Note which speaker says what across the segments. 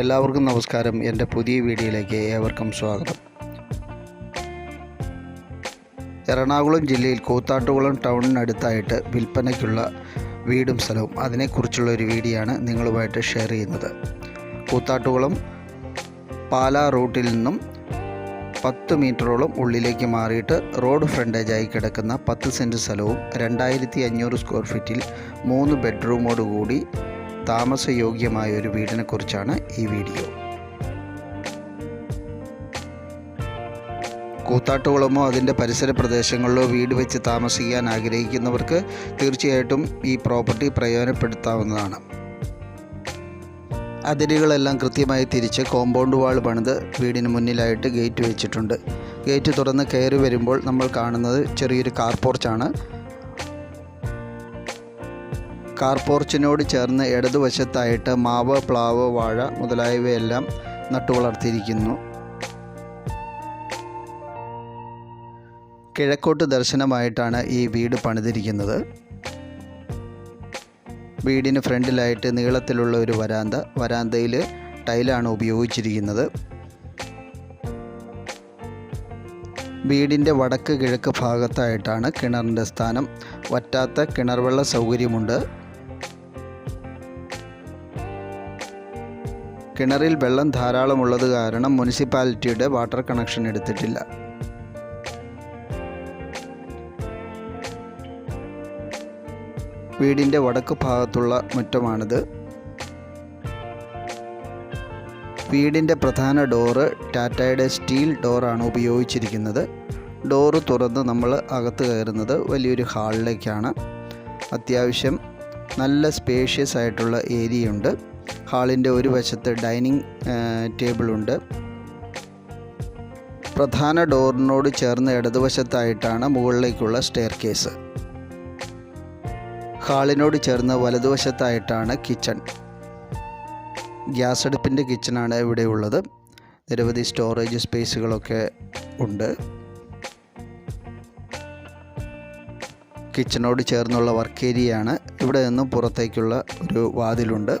Speaker 1: എല്ലാവർക്കും നമസ്കാരം. എന്റെ പുതിയ വീഡിയോയിലേക്ക് ഏവർക്കും സ്വാഗതം. എറണാകുളം ജില്ലയിൽ കൂത്താട്ടുകുളം ടൗണിനടുത്തായിട്ട് വിൽപ്പനയ്ക്കുള്ള വീടും സ്ഥലവും അതിനെക്കുറിച്ചുള്ള ഒരു വീഡിയോ ആണ് നിങ്ങളുമായിട്ട് ഷെയർ ചെയ്യുന്നത്. കൂത്താട്ടുകുളം പാലാ റൂട്ടിൽ നിന്നും പത്ത് മീറ്ററോളം ഉള്ളിലേക്ക് മാറിയിട്ട് റോഡ് ഫ്രണ്ടേജായി കിടക്കുന്ന പത്ത് സെന്റ് സ്ഥലവും രണ്ടായിരത്തി അഞ്ഞൂറ് സ്ക്വയർ ഫീറ്റിൽ മൂന്ന് ബെഡ്റൂമോടുകൂടി താമസയോഗ്യമായ ഒരു വീടിനെക്കുറിച്ചാണ് ഈ വീഡിയോ. കൂത്താട്ടുകുളമോ അതിന്റെ പരിസര പ്രദേശങ്ങളിലോ വീട് വെച്ച് താമസിക്കാൻ ആഗ്രഹിക്കുന്നവർക്ക് തീർച്ചയായിട്ടും ഈ പ്രോപ്പർട്ടി പ്രയോജനപ്പെടുത്താവുന്നതാണ്. അതിരുകളെല്ലാം കൃത്യമായി തിരിച്ച് കോമ്പൗണ്ട് വാൾ പണിത് വീടിന് മുന്നിലായിട്ട് ഗേറ്റ് വെച്ചിട്ടുണ്ട്. ഗേറ്റ് തുറന്ന് കയറി വരുമ്പോൾ നമ്മൾ കാണുന്നത് ചെറിയൊരു കാർ പോർച്ചാണ് കാർ പോർച്ചിനോട് ചേർന്ന് ഇടതുവശത്തായിട്ട് മാവ് പ്ലാവ് വാഴ മുതലായവയെല്ലാം നട്ടുവളർത്തിയിരിക്കുന്നു. കിഴക്കോട്ട് ദർശനമായിട്ടാണ് ഈ വീട് പണിതിരിക്കുന്നത്. വീടിന് ഫ്രണ്ടിലായിട്ട് നീളത്തിലുള്ള ഒരു വരാന്ത വരാന്തയിൽ ടൈലാണ് ഉപയോഗിച്ചിരിക്കുന്നത്. വീടിന്റെ വടക്ക് കിഴക്ക് ഭാഗത്തായിട്ടാണ് കിണറിന്റെ സ്ഥാനം. വറ്റാത്ത കിണർവെള്ള സൗകര്യമുണ്ട്. കിണറിൽ വെള്ളം ധാരാളമുള്ളത് കാരണം മുനിസിപ്പാലിറ്റിയുടെ വാട്ടർ കണക്ഷൻ എടുത്തിട്ടില്ല. വീടിന്റെ വടക്ക് ഭാഗത്തുള്ള മുറ്റമാണിത്. വീടിന്റെ പ്രധാന ഡോറ് ടാറ്റയുടെ സ്റ്റീൽ ഡോറാണ് ഉപയോഗിച്ചിരിക്കുന്നത്. ഡോറ് തുറന്ന് നമ്മൾ അകത്ത് കയറുന്നത് വലിയൊരു ഹാളിലേക്കാണ്. അത്യാവശ്യം നല്ല സ്പേഷ്യസ് ആയിട്ടുള്ള ഏരിയയുണ്ട്. ഹാളിന്റെ ഒരു വശത്ത് ഡൈനിങ് ടേബിളുണ്ട്. പ്രധാന ഡോറിനോട് ചേർന്ന് ഇടതുവശത്തായിട്ടാണ് മുകളിലേക്കുള്ള സ്റ്റെയർ കേസ് ഹാളിനോട് ചേർന്ന് വലതുവശത്തായിട്ടാണ് കിച്ചൺ. ഗ്യാസ് അടുപ്പിന്റെ കിച്ചണാണ് ഇവിടെ ഉള്ളത് നിരവധി സ്റ്റോറേജ് സ്പേസുകളൊക്കെ ഉണ്ട്. കിച്ചണോട് ചേർന്നുള്ള വർക്ക് ഏരിയയാണ്. ഇവിടെ നിന്നും പുറത്തേക്കുള്ള ഒരു വാതിലുണ്ട്.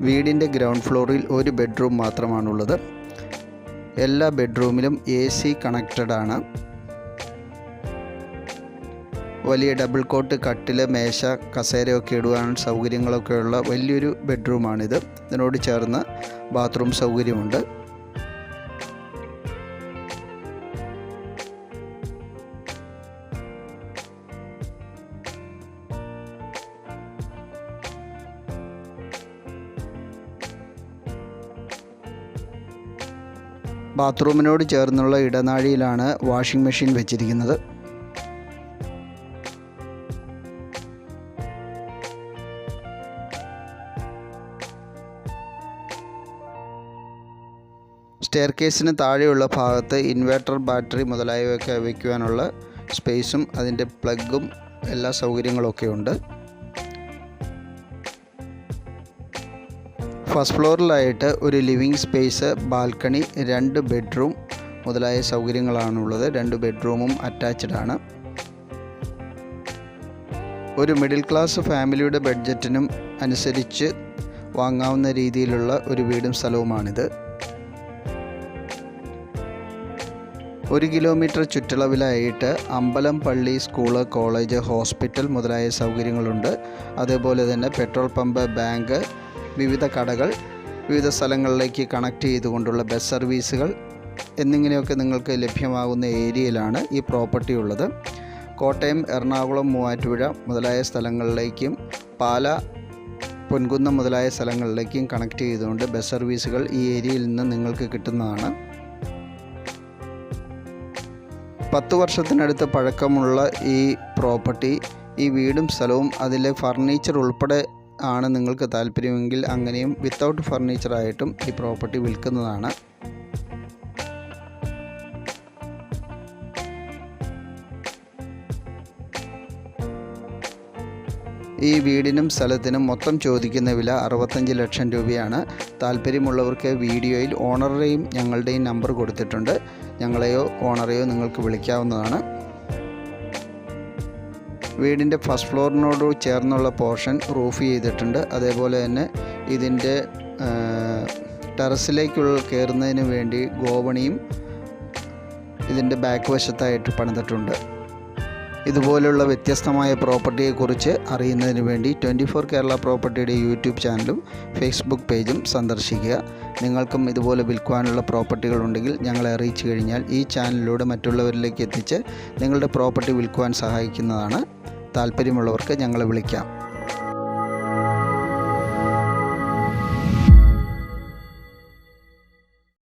Speaker 1: വീടിന്റെ ഗ്രൗണ്ട് ഫ്ലോറിൽ ഒരു ബെഡ്റൂം മാത്രമാണുള്ളത്. എല്ലാ ബെഡ്റൂമിലും എ സി കണക്റ്റഡ് ആണ് വലിയ ഡബിൾ കോട്ട് കട്ടിൽ മേശ കസേരയൊക്കെ ഇടുവാൻ സൗകര്യങ്ങളൊക്കെയുള്ള വലിയൊരു ബെഡ്റൂമാണിത്. ഇതിനോട് ചേർന്ന് ബാത്റൂം സൗകര്യമുണ്ട്. ബാത്റൂമിനോട് ചേർന്നുള്ള ഇടനാഴിയിലാണ് വാഷിംഗ് മെഷീൻ വെച്ചിരിക്കുന്നത്. സ്റ്റെയർ കേസിന് താഴെയുള്ള ഭാഗത്ത് ഇൻവെർട്ടർ ബാറ്ററി മുതലായവയൊക്കെ വയ്ക്കുവാനുള്ള സ്പേസും അതിന്റെ പ്ലഗും എല്ലാ സൗകര്യങ്ങളൊക്കെ ഉണ്ട് ഫസ്റ്റ് ഫ്ലോറിലായിട്ട് ഒരു ലിവിങ് സ്പേസ് ബാൽക്കണി രണ്ട് ബെഡ്റൂം മുതലായ സൗകര്യങ്ങളാണുള്ളത്. രണ്ട് ബെഡ്റൂമും അറ്റാച്ച്ഡ് ആണ്. ഒരു മിഡിൽ ക്ലാസ് ഫാമിലിയുടെ ബഡ്ജറ്റിനും അനുസരിച്ച് വാങ്ങാവുന്ന രീതിയിലുള്ള ഒരു വീടും സ്ഥലവുമാണിത്. ഒരു കിലോമീറ്റർ ചുറ്റളവിലായിട്ട് അമ്പലം പള്ളി സ്കൂൾ കോളേജ് ഹോസ്പിറ്റൽ മുതലായ സൗകര്യങ്ങളുണ്ട്. അതേപോലെ തന്നെ പെട്രോൾ പമ്പ് ബാങ്ക് വിവിധ കടകൾ വിവിധ സ്ഥലങ്ങളിലേക്ക് കണക്ട് ചെയ്തുകൊണ്ടുള്ള ബസ് സർവീസുകൾ എന്നിങ്ങനെയൊക്കെ നിങ്ങൾക്ക് ലഭ്യമാകുന്ന ഏരിയയിലാണ് ഈ പ്രോപ്പർട്ടി ഉള്ളത്. കോട്ടയം എറണാകുളം മൂവാറ്റുപുഴ മുതലായ സ്ഥലങ്ങളിലേക്കും പാല പൊൻകുന്നം മുതലായ സ്ഥലങ്ങളിലേക്കും കണക്ട് ചെയ്തുകൊണ്ട് ബസ് സർവീസുകൾ ഈ ഏരിയയിൽ നിന്ന് നിങ്ങൾക്ക് കിട്ടുന്നതാണ്. പത്ത് വർഷത്തിനടുത്ത് പഴക്കമുള്ള ഈ പ്രോപ്പർട്ടി ഈ വീടും സ്ഥലവും അതിലെ ഫർണിച്ചർ ഉൾപ്പെടെ ആണ് നിങ്ങൾക്ക് താല്പര്യമെങ്കിൽ അങ്ങനെയും വിത്തൗട്ട് ഫർണിച്ചറായിട്ടും ഈ പ്രോപ്പർട്ടി വിൽക്കുന്നതാണ്. ഈ വീടിനും സ്ഥലത്തിനും മൊത്തം ചോദിക്കുന്ന വില അറുപത്തഞ്ച് ലക്ഷം രൂപയാണ്. താല്പര്യമുള്ളവർക്ക് വീഡിയോയിൽ ഓണറുടെയും ഞങ്ങളുടെയും നമ്പർ കൊടുത്തിട്ടുണ്ട്. ഞങ്ങളെയോ ഓണറെയോ നിങ്ങൾക്ക് വിളിക്കാവുന്നതാണ്. വീടിന്റെ ഫസ്റ്റ് ഫ്ലോറിനോട് ചേർന്നുള്ള പോർഷൻ റൂഫ് ചെയ്തിട്ടുണ്ട്. അതേപോലെ തന്നെ ഇതിന്റെ ടെറസിലേക്കുള്ള കയറുന്നതിന് വേണ്ടി ഗോവണിയും ഇതിന്റെ ബാക്ക് വശത്തായിട്ട് പണിതിട്ടുണ്ട്. ഇതുപോലുള്ള വ്യത്യസ്തമായ പ്രോപ്പർട്ടിയെക്കുറിച്ച് അറിയുന്നതിന് വേണ്ടി ട്വന്റി ഫോർ കേരള പ്രോപ്പർട്ടിയുടെ യൂട്യൂബ് ചാനലും ഫേസ്ബുക്ക് പേജും സന്ദർശിക്കുക. നിങ്ങൾക്കും ഇതുപോലെ വിൽക്കുവാനുള്ള പ്രോപ്പർട്ടികൾ ഉണ്ടെങ്കിൽ ഞങ്ങളെ അറിയിച്ചു കഴിഞ്ഞാൽ ഈ ചാനലിലൂടെ മറ്റുള്ളവരിലേക്ക് എത്തിച്ച് നിങ്ങളുടെ പ്രോപ്പർട്ടി വിൽക്കുവാൻ സഹായിക്കുന്നതാണ്. താല്പര്യമുള്ളവർക്ക് ഞങ്ങളെ വിളിക്കാം.